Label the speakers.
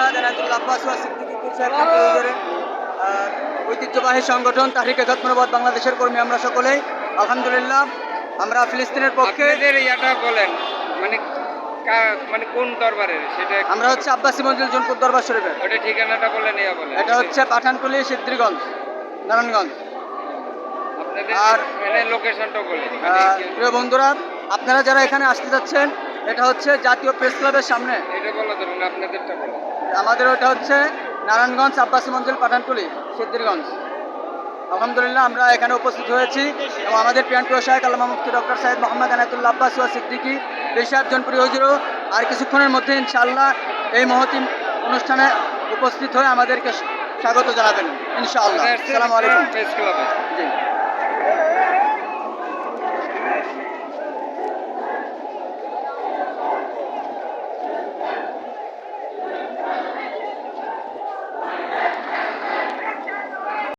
Speaker 1: মোহাম্মদ আনাতুল আব্বাস ওয়া পীর সাহেব হুজুরের, ঐতিহ্যবাহী সংগঠন তাহরিকে খতমনবাদ বাংলাদেশের কর্মী আমরা সকলেই। আলহামদুলিল্লাহ আমরা ফিলিস্তিনের পক্ষে
Speaker 2: ইয়াটা বলেন মানে মানে কোন দরবারের সেটা
Speaker 1: আমরা হচ্ছে আব্বাসী মঞ্জিল জনপুর দরবার শরীফের।
Speaker 2: ওটা ঠিকানাটা বলেন ইয়া বলেন।
Speaker 1: এটা হচ্ছে পাঠানটুলি সিদ্ধিরগঞ্জ নারায়ণগঞ্জ। আর-
Speaker 2: এনে লোকেশনটা বলেন
Speaker 1: আহ, প্রিয় বন্ধুরা আপনারা যারা এখানে আসতে যাচ্ছেন এটা হচ্ছে জাতীয় প্রেস ক্লাবের সামনে।
Speaker 2: এটা বলা ধরুন আপনাদেরটা বলেন।
Speaker 1: আমাদের ওটা হচ্ছে নারায়ণগঞ্জ আব্বাসী মঞ্জিল পাঠানটুলি সিদ্ধিরগঞ্জ। আলহামদুলিল্লাহ আমরা এখানে উপস্থিত হয়েছি এবং আমাদের প্রিয়ান্টুয় শাহেক আল্লামা মুফতি ডক্টর সাহেদ মোহাম্মদ আনাতুল্লাহ আব্বাস ওয়া সিদ্দিকী পেশাব জনপ্রি হজুরও। আর কিছুক্ষণের মধ্যে ইনশাআল্লাহ এই মহতি অনুষ্ঠানে উপস্থিত হয়ে আমাদেরকে স্বাগত জানাবেন ইনশাআল্লাহ। আসসালামু আলাইকুম। জি।